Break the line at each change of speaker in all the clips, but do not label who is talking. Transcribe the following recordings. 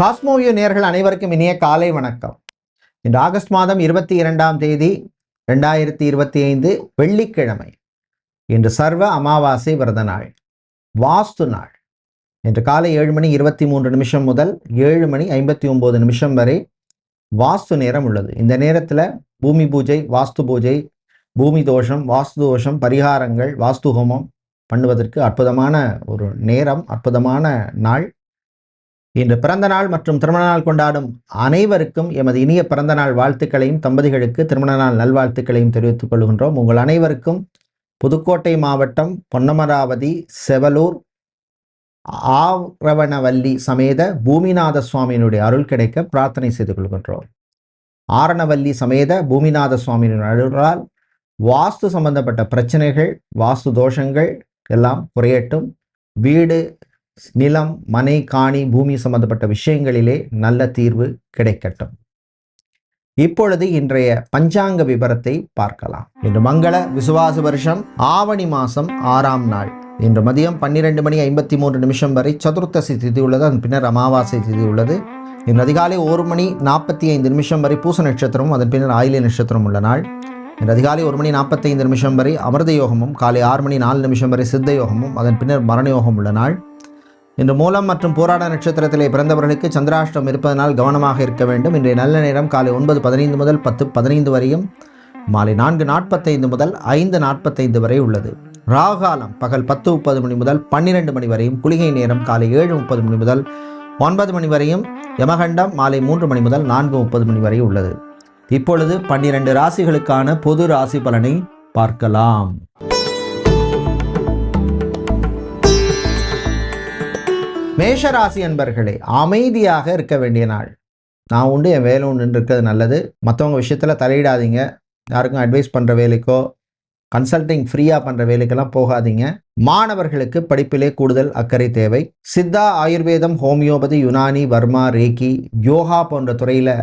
காஸ்மோவியோ நேர்கள் அனைவருக்கும் இனிய காலை வணக்கம். இன்று ஆகஸ்ட் மாதம் இருபத்தி இரண்டாம் தேதி ரெண்டாயிரத்தி இருபத்தி ஐந்து வெள்ளிக்கிழமை. இன்று சர்வ அமாவாசை விரத நாள் வாஸ்து நாள். இன்று காலை ஏழு மணி இருபத்தி மூன்று நிமிஷம் முதல் ஏழு மணி ஐம்பத்தி ஒம்பது நிமிஷம் வரை வாஸ்து நேரம் உள்ளது. இந்த நேரத்தில் பூமி பூஜை வாஸ்து பூஜை பூமி தோஷம் வாஸ்து தோஷம் பரிகாரங்கள் வாஸ்து ஹோமம் பண்ணுவதற்கு அற்புதமான ஒரு நேரம் அற்புதமான நாள். இன்று பிறந்த நாள் மற்றும் திருமண நாள் கொண்டாடும் அனைவருக்கும் எமது இனிய பிறந்த நாள் வாழ்த்துக்களையும் தம்பதிகளுக்கு திருமண நாள் நல்வாழ்த்துக்களையும் தெரிவித்துக் கொள்கின்றோம். உங்கள் அனைவருக்கும் புதுக்கோட்டை மாவட்டம் பொன்னமராவதி செவலூர் ஆரவணவல்லி சமேத பூமிநாத சுவாமியினுடைய அருள் கிடைக்க பிரார்த்தனை செய்து கொள்கின்றோம். ஆரணவல்லி சமேத பூமிநாத சுவாமியின் அருளால் வாஸ்து சம்பந்தப்பட்ட பிரச்சனைகள் வாஸ்து தோஷங்கள் எல்லாம் குறையட்டும். வீடு நிலம் மனை காணி பூமி சம்பந்தப்பட்ட விஷயங்களிலே நல்ல தீர்வு கிடைக்கட்டும். இப்பொழுது இன்றைய பஞ்சாங்க விபரத்தை பார்க்கலாம். இன்று மங்கள விசுவாச வருஷம் ஆவணி மாதம் ஆறாம் நாள். இன்று மதியம் பன்னிரெண்டு மணி ஐம்பத்தி மூன்று நிமிஷம் வரை சதுர்த்தசி திதி உள்ளது அதன் பின்னர் அமாவாசை திதி உள்ளது. இன்று அதிகாலை ஒரு மணி நாற்பத்தி ஐந்து நிமிஷம் வரை பூச நட்சத்திரமும் அதன் பின்னர் ஆயில நட்சத்திரம் உள்ள நாள். இன்று அதிகாலை ஒரு மணி நாற்பத்தைந்து நிமிஷம் வரை அமிர்த யோகமும் காலை ஆறு மணி நாலு நிமிஷம் வரை சித்த யோகமும் அதன் பின்னர் மரண யோகம் உள்ள நாள். இன்று மூலம் மற்றும் போராட நட்சத்திரத்திலே பிறந்தவர்களுக்கு சந்திராஷ்டம் இருப்பதனால் கவனமாக இருக்க வேண்டும். இன்றைய நல்ல நேரம் காலை ஒன்பது பதினைந்து முதல் பத்து பதினைந்து வரையும் மாலை நான்கு நாற்பத்தைந்து முதல் ஐந்து நாற்பத்தைந்து வரை உள்ளது. ராகாலம் பகல் பத்து முப்பது மணி முதல் பன்னிரெண்டு மணி வரையும் குளிகை நேரம் காலை ஏழு முப்பது மணி முதல் ஒன்பது மணி வரையும் யமகண்டம் மாலை மூன்று மணி முதல் நான்கு முப்பது மணி வரை உள்ளது. இப்பொழுது பன்னிரண்டு ராசிகளுக்கான பொது ராசி பலனை பார்க்கலாம். மேஷராசி அன்பர்களே அமைதியாக இருக்க வேண்டிய நாள். நான் உண்டு என் வேலை ஒன்று இருக்கிறது நல்லது. மற்றவங்க விஷயத்தில் தலையிடாதீங்க. யாருக்கும் அட்வைஸ் பண்ணுற வேலைக்கோ கன்சல்டிங் ஃப்ரீயாக பண்ணுற வேலைக்கெல்லாம் போகாதீங்க. மாணவர்களுக்கு படிப்பிலே கூடுதல் அக்கறை தேவை. சித்தா ஆயுர்வேதம் ஹோமியோபதி யுனானி வர்மா ரேக்கி யோகா போன்ற துறையில்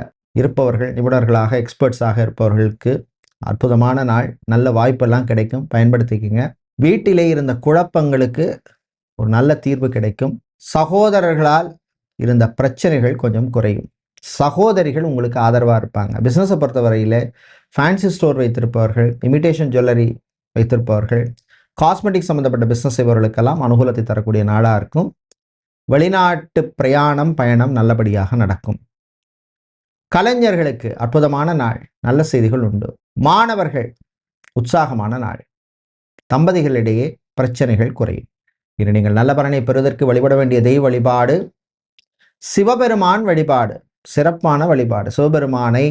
இருப்பவர்கள் நிபுணர்களாக எக்ஸ்பர்ட்ஸாக இருப்பவர்களுக்கு அற்புதமான நாள். நல்ல வாய்ப்பெல்லாம் கிடைக்கும். பயன்படுத்திக்கங்க. வீட்டிலே இருந்த குழப்பங்களுக்கு ஒரு நல்ல தீர்வு கிடைக்கும். சகோதரர்களால் இருந்த பிரச்சனைகள் கொஞ்சம் குறையும். சகோதரிகள் உங்களுக்கு ஆதரவாக இருப்பாங்க. பிஸ்னஸை பொறுத்தவரையில் ஃபேன்சி ஸ்டோர் வைத்திருப்பவர்கள் இமிட்டேஷன் ஜுவல்லரி வைத்திருப்பவர்கள் காஸ்மெட்டிக் சம்மந்தப்பட்ட பிஸ்னஸ் செய்பவர்களுக்கெல்லாம் அனுகூலத்தை தரக்கூடிய நாளாக இருக்கும். வெளிநாட்டு பிரயாணம் பயணம் நல்லபடியாக நடக்கும். கலைஞர்களுக்கு அற்புதமான நாள் நல்ல செய்திகள் உண்டு. மாணவர்கள் உற்சாகமான நாள். தம்பதிகளிடையே பிரச்சனைகள் குறையும். இனி நீங்கள் நல்ல பலனை பெறுவதற்கு வழிபட வேண்டிய தெய்வ வழிபாடு சிவபெருமான் வழிபாடு சிறப்பான வழிபாடு. சிவபெருமானை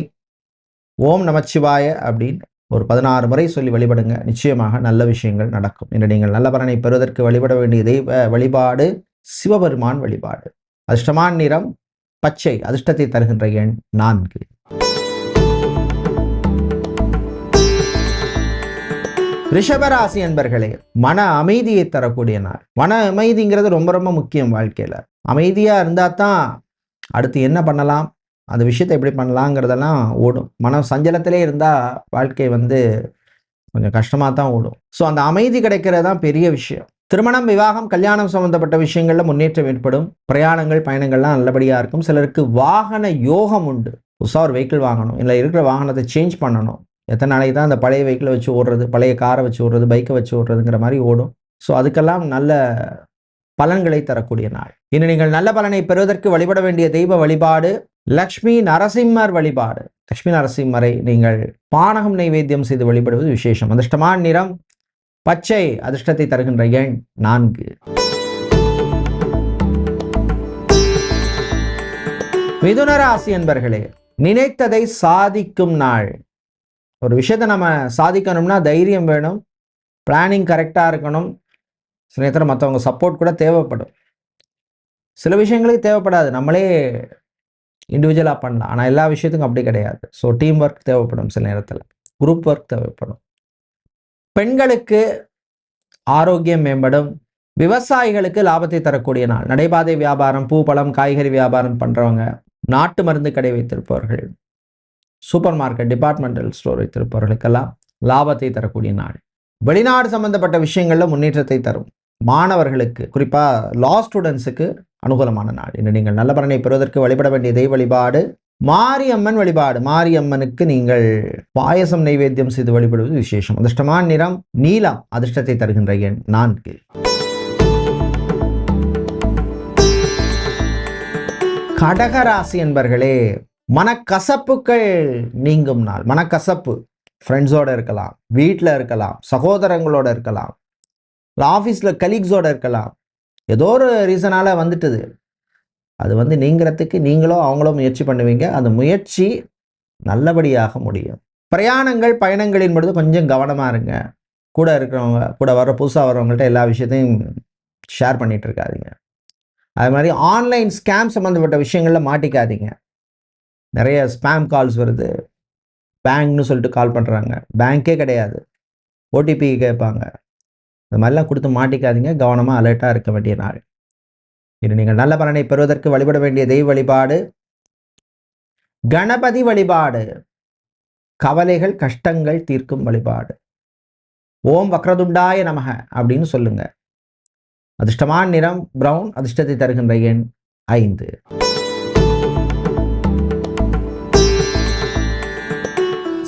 ஓம் நமச்சிவாய அப்படின்னு ஒரு பதினாறு முறை சொல்லி வழிபடுங்க. நிச்சயமாக நல்ல விஷயங்கள் நடக்கும். இன்று நீங்கள் நல்ல பலனை பெறுவதற்கு வழிபட வேண்டிய தெய்வ வழிபாடு சிவபெருமான் வழிபாடு. அதிர்ஷ்டமான நிறம் பச்சை அதிர்ஷ்டத்தை தருகின்ற எண் நான்கு. ரிஷபராசி என்பர்களே மன அமைதியை தரக்கூடிய நாள். மன அமைதிங்கிறது ரொம்ப ரொம்ப முக்கியம் வாழ்க்கையில். அமைதியாக இருந்தால் தான் அடுத்து என்ன பண்ணலாம் அந்த விஷயத்தை எப்படி பண்ணலாங்கிறதெல்லாம் ஓடும். மன சஞ்சலத்திலே இருந்தால் வாழ்க்கை வந்து கொஞ்சம் கஷ்டமாக தான் ஓடும். ஸோ அந்த அமைதி கிடைக்கிறது தான் பெரிய விஷயம். திருமணம் விவாகம் கல்யாணம் சம்மந்தப்பட்ட விஷயங்களில் முன்னேற்றம் ஏற்படும். பிரயாணங்கள் பயணங்கள்லாம் நல்லபடியாக இருக்கும். சிலருக்கு வாகன யோகம் உண்டு. புதுசாக ஒரு வெஹிக்கிள் வாங்கணும். இல்லை இருக்கிற வாகனத்தை சேஞ்ச் பண்ணணும். எத்தனை நாளைக்கு தான் அந்த பழைய வெஹிக்கிளை வச்சு ஓடுறது பழைய காரை வச்சு ஓடுறது பைக்கை வச்சு ஓடுறதுங்கிற மாதிரி ஓடும். ஸோ அதுக்கெல்லாம் நல்ல பலன்களை தரக்கூடிய நாள். இனி நீங்கள் நல்ல பலனை பெறுவதற்கு வழிபட வேண்டிய தெய்வ வழிபாடு லக்ஷ்மி நரசிம்மர் வழிபாடு. லக்ஷ்மி நரசிம்மரை நீங்கள் பானகம் நைவேத்தியம் செய்து வழிபடுவது விசேஷம். அதிர்ஷ்டமான நிறம் பச்சை அதிர்ஷ்டத்தை தருகின்ற எண் நான்கு. மிதுன ராசி என்பர்களே நினைத்ததை சாதிக்கும் நாள். ஒரு விஷயத்தை நம்ம சாதிக்கணும்னா தைரியம் வேணும். பிளானிங் கரெக்டாக இருக்கணும். சில நேரத்தில் மற்றவங்க சப்போர்ட் கூட தேவைப்படும். சில விஷயங்களுக்கு தேவைப்படாது. நம்மளே இண்டிவிஜுவலாக பண்ணலாம். ஆனால் எல்லா விஷயத்துக்கும் அப்படி கிடையாது. ஸோ டீம் ஒர்க் தேவைப்படும் சில நேரத்தில். குரூப் ஒர்க் தேவைப்படும். பெண்களுக்கு ஆரோக்கியம் மேம்படும். விவசாயிகளுக்கு லாபத்தை தரக்கூடிய நாள். நடைபாதை வியாபாரம் பூ பழம் காய்கறி வியாபாரம் பண்ணுறவங்க நாட்டு மருந்து கடை வைத்திருப்பவர்கள். சூப்பர் மார்க்கெட் டிபார்ட்மெண்டல் ஸ்டோர் வைத்திருப்பவர்களுக்கெல்லாம் லாபத்தை தரக்கூடிய நாள் வெளிநாடு சம்பந்தப்பட்ட விஷயங்களில் முன்னேற்றத்தை தரும். மாணவர்களுக்கு குறிப்பாக லா ஸ்டூடெண்ட்ஸுக்கு அனுகூலமான நாள் இன்று நீங்கள் நல்ல பலனை பெறுவதற்கு வழிபட வேண்டிய தெய்வ வழிபாடு மாரியம்மன் வழிபாடு. மாரியம்மனுக்கு நீங்கள் பாயசம் நைவேத்தியம் செய்து வழிபடுவது விசேஷம். அதிர்ஷ்டமான நிறம் நீலம் அதிர்ஷ்டத்தை தருகின்ற எண் நான்கு. கடகராசி என்பர்களே மனக்கசப்புகள் நீங்கும் நாள். மனக்கசப்பு. ஃப்ரெண்ட்ஸோடு இருக்கலாம். வீட்டில் இருக்கலாம். சகோதரங்களோட இருக்கலாம். இல்லை ஆஃபீஸில் கலீக்ஸோடு இருக்கலாம். ஏதோ ஒரு ரீசனால் வந்துட்டுது. அது வந்து நீங்கிறதுக்கு நீங்களும் அவங்களும் முயற்சி பண்ணுவீங்க. அந்த முயற்சி நல்லபடியாக முடியும். பிரயாணங்கள் பயணங்களின் பொழுது கொஞ்சம் கவனமாக இருங்க. கூட இருக்கிறவங்க கூட வர புதுசாக வரவங்கள்ட்ட எல்லா விஷயத்தையும் ஷேர் பண்ணிகிட்டு இருக்காதிங்க. அது மாதிரி ஆன்லைன் ஸ்கேம் சம்மந்தப்பட்ட விஷயங்களில் மாட்டிக்காதீங்க. நிறைய ஸ்பேம் கால்ஸ் வருது. பேங்க்னு சொல்லிட்டு கால் பண்ணுறாங்க பேங்க்கே கிடையாது. ஓடிபி கேட்பாங்க. இந்த மாதிரிலாம் கொடுத்து மாட்டிக்காதீங்க. கவனமாக அலர்ட்டாக இருக்க வேண்டிய நாள். இது நீங்கள் நல்ல பலனை பெறுவதற்கு வழிபட வேண்டிய தெய்வ வழிபாடு. கணபதி வழிபாடு. கவலைகள் கஷ்டங்கள் தீர்க்கும் வழிபாடு. ஓம் வக்ரதுண்டாய நமக அப்படின்னு சொல்லுங்க. அதிர்ஷ்டமான நிறம் பிரவுன் அதிர்ஷ்டத்தை தருகின்ற எண் ஐந்து.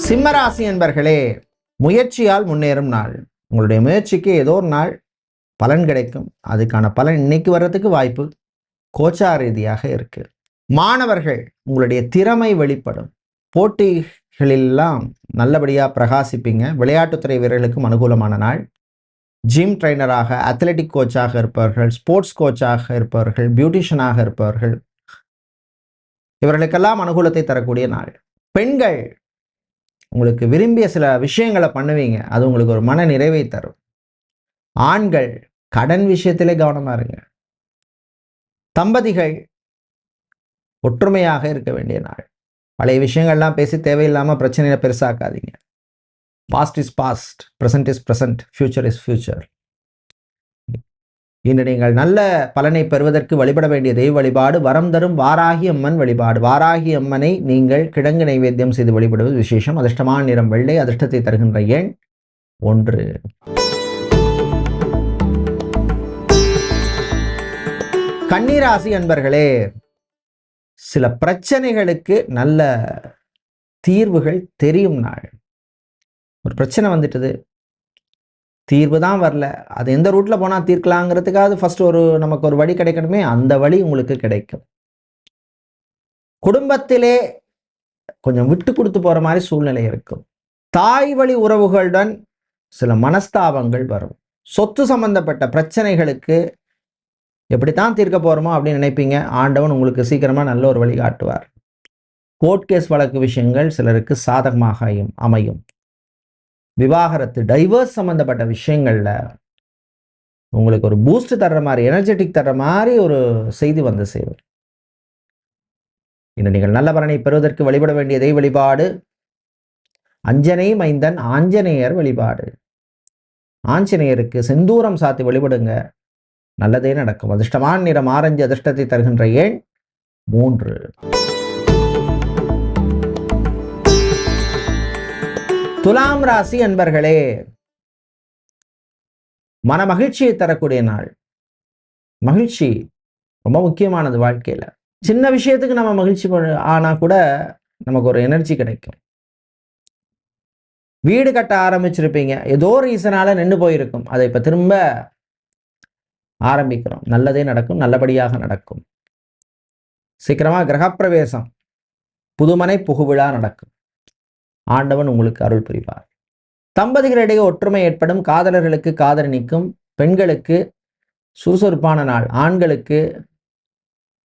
சிம்மராசி என்பர்களே முயற்சியால் முன்னேறும் நாள். உங்களுடைய முயற்சிக்கு ஏதோ ஒரு நாள் பலன் கிடைக்கும். அதுக்கான பலன் இன்னைக்கு வர்றதுக்கு வாய்ப்பு கோச்சா ரீதியாக இருக்கு. மாணவர்கள் உங்களுடைய திறமை வெளிப்படும். போட்டிகளெல்லாம் நல்லபடியாக பிரகாசிப்பீங்க. விளையாட்டுத்துறை வீரர்களுக்கும் அனுகூலமான நாள். ஜிம் ட்ரைனராக அத்லெட்டிக் கோச்சாக இருப்பவர்கள் ஸ்போர்ட்ஸ் கோச்சாக இருப்பவர்கள் பியூட்டிஷியனாக இருப்பவர்கள் இவர்களுக்கெல்லாம் அனுகூலத்தை தரக்கூடிய நாள். பெண்கள் உங்களுக்கு விரும்பிய சில விஷயங்களை பண்ணுவீங்க. அது உங்களுக்கு ஒரு மன நிறைவை தரும். ஆண்கள் கடன் விஷயத்திலே கவனமா இருங்க. தம்பதிகள் ஒற்றுமையாக இருக்க வேண்டிய நாள். பழைய விஷயங்கள்லாம் பேசி தேவையில்லாமல் பிரச்சனையை பெருசாக்காதீங்க. Past is past present is present future is future இன்று நீங்கள் நல்ல பலனை பெறுவதற்கு வழிபட வேண்டிய தெய்வ வழிபாடு வரம் தரும் வாராகி அம்மன் வழிபாடு. வாராகி அம்மனை நீங்கள் கிழங்கு நைவேத்தியம் செய்து வழிபடுவது விசேஷம். அதிர்ஷ்டமான நிறம் வெள்ளை அதிர்ஷ்டத்தை தருகின்ற எண் ஒன்று. கன்னிராசி அன்பர்களே சில பிரச்சனைகளுக்கு நல்ல தீர்வுகள் தெரியும் நாள். ஒரு பிரச்சனை வந்துட்டது. தீர்வு தான் வரல. அது எந்த ரூட்டில் போனால் தீர்க்கலாங்கிறதுக்காவது ஃபர்ஸ்ட் ஒரு நமக்கு ஒரு வழி கிடைக்கணுமே அந்த வழி உங்களுக்கு கிடைக்கும். குடும்பத்திலே கொஞ்சம் விட்டு கொடுத்து போகிற மாதிரி சூழ்நிலை இருக்கும். தாய் வழி உறவுகளுடன் சில மனஸ்தாபங்கள் வரும். சொத்து சம்பந்தப்பட்ட பிரச்சனைகளுக்கு எப்படித்தான் தீர்க்க போகிறோமோ அப்படின்னு நினைப்பீங்க. ஆண்டவன் உங்களுக்கு சீக்கிரமாக நல்ல ஒரு வழி காட்டுவார். கோர்ட் கேஸ் வழக்கு விஷயங்கள் சிலருக்கு சாதகமாக அமையும். விவாகரத்து டைவர்ஸ் சம்மந்தப்பட்ட விஷயங்களில் உங்களுக்கு ஒரு பூஸ்ட் தர்ற மாதிரி எனர்ஜெட்டிக் தர்ற மாதிரி ஒரு செய்தி வந்து சேரும். இன்று நீங்கள் நல்ல பலனை பெறுவதற்கு வழிபட வேண்டிய தெய்வ வழிபாடு. அஞ்சனை மைந்தன் ஆஞ்சநேயர் வழிபாடு. ஆஞ்சநேயருக்கு செந்தூரம் சாத்தி வழிபடுங்க. நல்லதே நடக்கும். அதிர்ஷ்டமான நிறம் ஆரஞ்சு அதிர்ஷ்டத்தை தருகின்ற எண் மூன்று. துலாம் ராசி அன்பர்களே மன மகிழ்ச்சியை தரக்கூடிய நாள். மகிழ்ச்சி ரொம்ப முக்கியமானது வாழ்க்கையில. சின்ன விஷயத்துக்கு நம்ம மகிழ்ச்சி ஆனால் ஆனா கூட நமக்கு ஒரு எனர்ஜி கிடைக்கும். வீடு கட்ட ஆரம்பிச்சிருப்பீங்க. ஏதோ ரீசனால நின்று போயிருக்கும். அதை இப்ப திரும்ப ஆரம்பிக்கிறோம். நல்லதே நடக்கும் நல்லபடியாக நடக்கும். சீக்கிரமா கிரகப்பிரவேசம். புதுமனை புகுவிழா நடக்கும். ஆண்டவன் உங்களுக்கு அருள் புரிவார். தம்பதிகளிடையே ஒற்றுமை ஏற்படும். காதலர்களுக்கு காதல் நிற்கும் பெண்களுக்கு சுறுசுறுப்பான நாள். ஆண்களுக்கு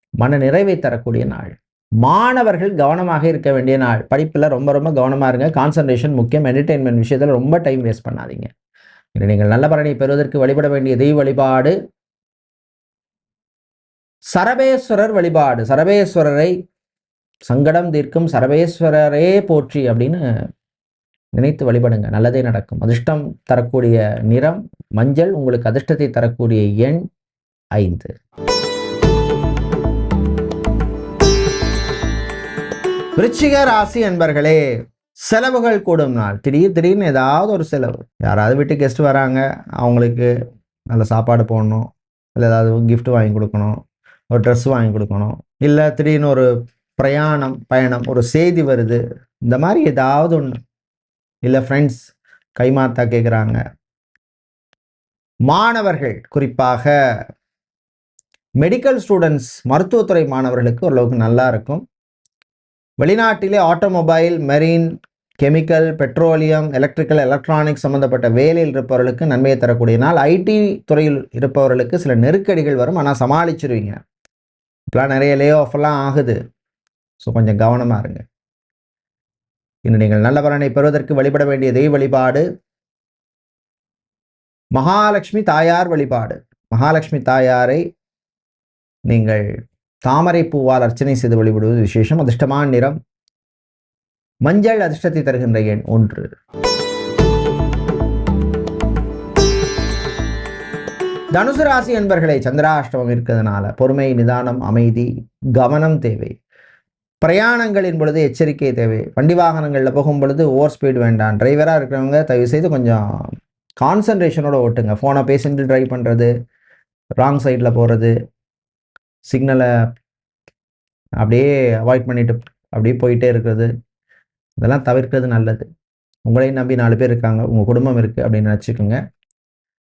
மன நிறைவை தரக்கூடிய நாள். மாணவர்கள் கவனமாக இருக்க வேண்டிய நாள். படிப்பில் ரொம்ப ரொம்ப கவனமாக இருங்க. கான்சன்ட்ரேஷன் முக்கியம். என்டர்டெயின்மெண்ட் விஷயத்தில் ரொம்ப டைம் வேஸ்ட் பண்ணாதீங்க. இன்று நீங்கள் நல்ல பலனை பெறுவதற்கு வழிபட வேண்டிய தெய்வ வழிபாடு. சரபேஸ்வரர் வழிபாடு. சரபேஸ்வரரை சங்கடம் தீர்க்கும் சர்வேஸ்வரரே போற்றி அப்படின்னு நினைத்து வழிபடுங்க. நல்லதே நடக்கும். அதிர்ஷ்டம் தரக்கூடிய நிறம் மஞ்சள் உங்களுக்கு அதிர்ஷ்டத்தை தரக்கூடிய எண் ஐந்து. விருச்சிக ராசி என்பர்களே செலவுகள் கூடும் நாள். திடீர் திடீர்னு ஏதாவது ஒரு செலவு. யாராவது வீட்டு கெஸ்ட் வராங்க அவங்களுக்கு நல்ல சாப்பாடு போடணும் இல்லை ஏதாவது கிஃப்ட் வாங்கி கொடுக்கணும் ஒரு ட்ரெஸ் வாங்கி கொடுக்கணும் இல்லை திடீர்னு ஒரு பிரயாணம் பயணம் ஒரு செய்தி வருது. இந்த மாதிரி ஏதாவது ஒன்று இல்லை ஃப்ரெண்ட்ஸ் கைமாத்தா கேட்குறாங்க மாணவர்கள் குறிப்பாக மெடிக்கல் ஸ்டூடெண்ட்ஸ் மருத்துவத்துறை மாணவர்களுக்கு ஓரளவுக்கு நல்லா இருக்கும். வெளிநாட்டிலே automobile marine chemical petroleum electrical electronics சம்மந்தப்பட்ட வேலையில் இருப்பவர்களுக்கு நன்மையை தரக்கூடிய நாள் ஐடி துறையில் இருப்பவர்களுக்கு சில நெருக்கடிகள் வரும். ஆனால் சமாளிச்சிருவீங்க. இப்போலாம் நிறைய லே ஆஃப்லாம் ஆகுது. ஸோ கொஞ்சம் கவனமாக இருங்க. இன்று நீங்கள் நல்ல பலனை பெறுவதற்கு வழிபட வேண்டிய தெய்வ வழிபாடு. மகாலட்சுமி தாயார் வழிபாடு. மகாலட்சுமி தாயாரை நீங்கள் தாமரை பூவால் அர்ச்சனை செய்து வழிபடுவது விசேஷம். அதிர்ஷ்டமான நிறம். மஞ்சள் அதிர்ஷ்டத்தை தருகின்ற எண் ஒன்று. தனுசு ராசி என்பர்களை சந்திராஷ்டமம் இருக்கிறதுனால பொறுமை நிதானம் அமைதி கவனம் தேவை. பிரயாணங்களின் பொழுது எச்சரிக்கை தேவை. வண்டி வாகனங்களில் போகும் பொழுது ஓவர் ஸ்பீடு வேண்டாம். டிரைவராக இருக்கிறவங்க தயவு செய்து கொஞ்சம் கான்சன்ட்ரேஷனோட ஓட்டுங்க. ஃபோனை பேசிட்டு ட்ரைவ் பண்ணுறது ராங் சைடில் போகிறது சிக்னலை அப்படியே அவாய்ட் பண்ணிட்டு அப்படியே போயிட்டே இருக்கிறது. இதெல்லாம் தவிர்க்கிறது நல்லது. உங்களையும் நம்பி நாலு பேர் இருக்காங்க. உங்கள் குடும்பம் இருக்குது அப்படின்னு நினச்சிக்கோங்க.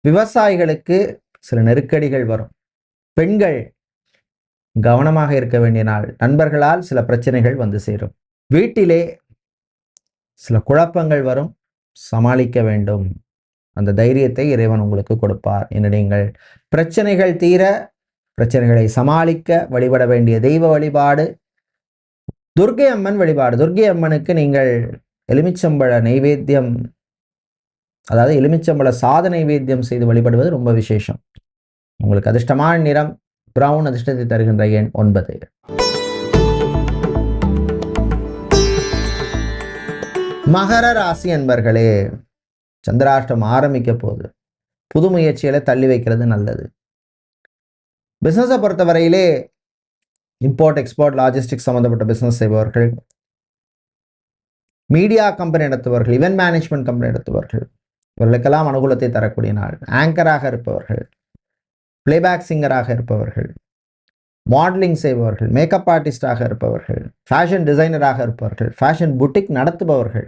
விவசாயிகளுக்கு சில நெருக்கடிகள் வரும். பெண்கள் கவனமாக இருக்க வேண்டிய நாள். நண்பர்களால் சில பிரச்சனைகள் வந்து சேரும். வீட்டிலே சில குழப்பங்கள் வரும். சமாளிக்க வேண்டும். அந்த தைரியத்தை இறைவன் உங்களுக்கு கொடுப்பார் என்று நீங்கள் பிரச்சனைகள் தீர பிரச்சனைகளை சமாளிக்க வழிபட வேண்டிய தெய்வ வழிபாடு துர்க்கை அம்மன் வழிபாடு. துர்க்கை அம்மனுக்கு நீங்கள் எலுமிச்சம்பழ நைவேத்தியம் அதாவது எலுமிச்சம்பழ சாத நைவேத்தியம் செய்து வழிபடுவது ரொம்ப விசேஷம். உங்களுக்கு அதிர்ஷ்டமான நிறம் பிரவுன் அதிர்ஷ்டத்தை தருகின்ற எண் ஒன்பது. மகர ராசி என்பர்களே சந்திராஷ்டம் ஆரம்பிக்க போகுது. புது முயற்சிகளை தள்ளி வைக்கிறது நல்லது. பிஸ்னஸை பொறுத்தவரையிலே இம்போர்ட் எக்ஸ்போர்ட் லாஜிஸ்டிக்ஸ் சம்மந்தப்பட்ட பிஸ்னஸ் செய்பவர்கள் மீடியா கம்பெனி நடத்துபவர்கள் இவென்ட் மேனேஜ்மெண்ட் கம்பெனி நடத்துபவர்கள் இவர்களுக்கெல்லாம் அனுகூலத்தை தரக்கூடிய நாள். ஆங்கராக இருப்பவர்கள் பிளேபேக் சிங்கராக இருப்பவர்கள் மாடலிங் செய்பவர்கள் மேக்கப் ஆர்டிஸ்டாக இருப்பவர்கள் ஃபேஷன் டிசைனராக இருப்பவர்கள் ஃபேஷன் புட்டிக் நடத்துபவர்கள்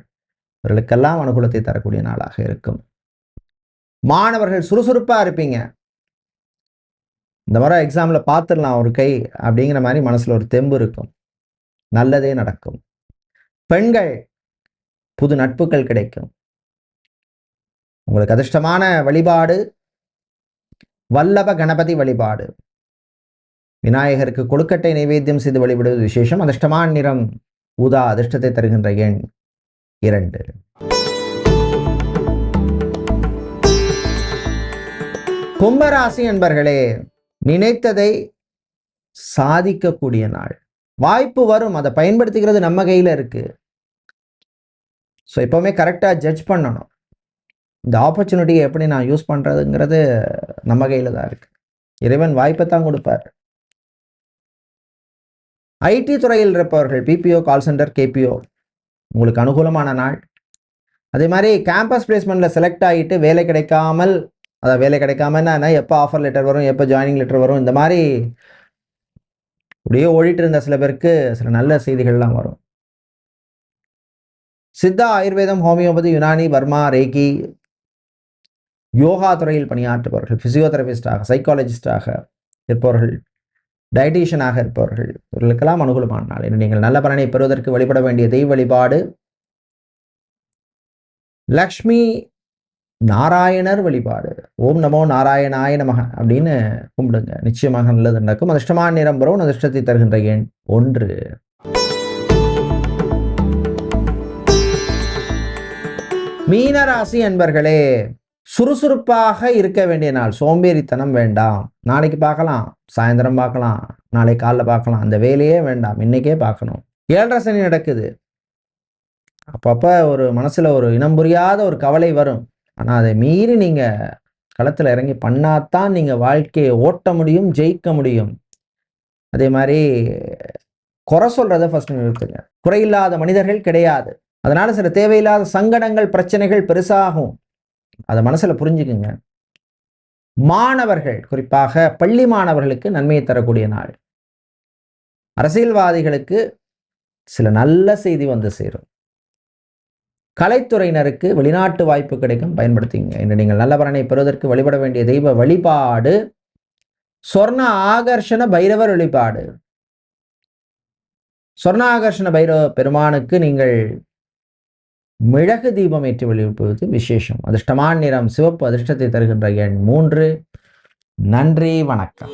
இவர்களுக்கெல்லாம் அனுகூலத்தை தரக்கூடிய நாளாக இருக்கும். மாணவர்கள் சுறுசுறுப்பாக இருப்பீங்க. இந்த மாதிரி எக்ஸாமில் பார்த்துடலாம் ஒரு கை அப்படிங்கிற மாதிரி மனசில் ஒரு தெம்பு இருக்கும். நல்லதே நடக்கும். பெண்கள் புது நட்புகள் கிடைக்கும். உங்களுக்கு அதிர்ஷ்டமான வழிபாடு வல்லப கணபதி வழிபாடு. விநாயகருக்கு கொழுக்கட்டை நைவேத்தியம் செய்து வழிபடுவது விசேஷம். அதிர்ஷ்டமான நிறம் ஊதா அதிர்ஷ்டத்தை தருகின்ற எண் இரண்டு. கும்பராசி என்பர்களே நினைத்ததை சாதிக்கக்கூடிய நாள். வாய்ப்பு வரும் அதை பயன்படுத்திக்கிறது நம்ம கையில் இருக்கு. ஸோ எப்போவுமே கரெக்டாக ஜட்ஜ் பண்ணணும். இந்த ஆப்பர்ச்சுனிட்டியை எப்படி நான் யூஸ் பண்ணுறதுங்கிறது நம்ம கையில் தான் இருக்கு. இறைவன் வாய்ப்பை தான் கொடுப்பார். ஐடி துறையில் இருப்பவர்கள் பிபிஓ கால் சென்டர் கேபிஓ உங்களுக்கு அனுகூலமான நாள். அதே மாதிரி கேம்பஸ் பிளேஸ்மெண்ட்டில் செலக்ட் ஆகிட்டு வேலை கிடைக்காமல் அதான் வேலை கிடைக்காமன்னா எப்போ ஆஃபர் லெட்டர் வரும் எப்போ ஜாயினிங் லெட்டர் வரும் இந்த மாதிரி அப்படியே ஓடிட்டு இருந்த சில பேருக்கு சில நல்ல செய்திகள்லாம் வரும். சித்தா ஆயுர்வேதம் homeopathy Unani Burma reiki yoga துறையில் பணியாற்றுபவர்கள் ஃபிசியோதெரபிஸ்டாக சைக்காலஜிஸ்டாக இருப்பவர்கள் டயட்டீஷியனாக இருப்பவர்கள் இவர்களுக்கெல்லாம் அனுகூலமான நாள். நீங்கள் நல்ல பலனை பெறுவதற்கு வழிபட வேண்டிய தெய்வ வழிபாடு லக்ஷ்மி நாராயணர் வழிபாடு. ஓம் நமோ நாராயணாய நமக அப்படின்னு கும்பிடுங்க. நிச்சயமாக நல்லது நடக்கும். அதிர்ஷ்டமான நிறம் வரும். அதிர்ஷ்டத்தை தருகின்ற எண் ஒன்று. மீனராசி என்பர்களே சுறுசுறுப்பாக இருக்க வேண்டிய நாள். சோம்பேறித்தனம் வேண்டாம். நாளைக்கு பார்க்கலாம். சாயந்தரம் பார்க்கலாம். நாளை காலைல பார்க்கலாம். அந்த வேலையே வேண்டாம். இன்னைக்கே பார்க்கணும். ஏழரை சனி நடக்குது. அப்பப்போ ஒரு மனசில் ஒரு இனம் புரியாத ஒரு கவலை வரும். ஆனால் அதை மீறி நீங்கள் களத்தில் இறங்கி பண்ணாதான் நீங்கள் வாழ்க்கையை ஓட்ட முடியும் ஜெயிக்க முடியும். அதே மாதிரி குறை சொல்கிறத ஃபர்ஸ்ட் நிறுத்துங்க. குறையில்லாத மனிதர்கள் கிடையாது. அதனால் சில தேவையில்லாத சங்கடங்கள் பிரச்சனைகள் பெருசாகும். அதை மனசில் புரிஞ்சுக்குங்க. மாணவர்கள் குறிப்பாக பள்ளி மாணவர்களுக்கு நன்மையை தரக்கூடிய நாள். அரசியல்வாதிகளுக்கு சில நல்ல செய்தி வந்து சேரும். கலைத்துறையினருக்கு வெளிநாட்டு வாய்ப்பு கிடைக்கும் பயன்படுத்திங்க இன்று நீங்கள் நல்ல பலனை பெறுவதற்கு வழிபட வேண்டிய தெய்வ வழிபாடு சொர்ண ஆகர்ஷண பைரவர் வழிபாடு. சொர்ண ஆகர்ஷண பைரவ பெருமானுக்கு நீங்கள் மிளகு தீபம் ஏற்றி வழிபடுவது விசேஷம். அதிர்ஷ்டமான நிறம் சிவப்பு அதிர்ஷ்டத்தை தருகின்ற எண் மூன்று. நன்றி வணக்கம்.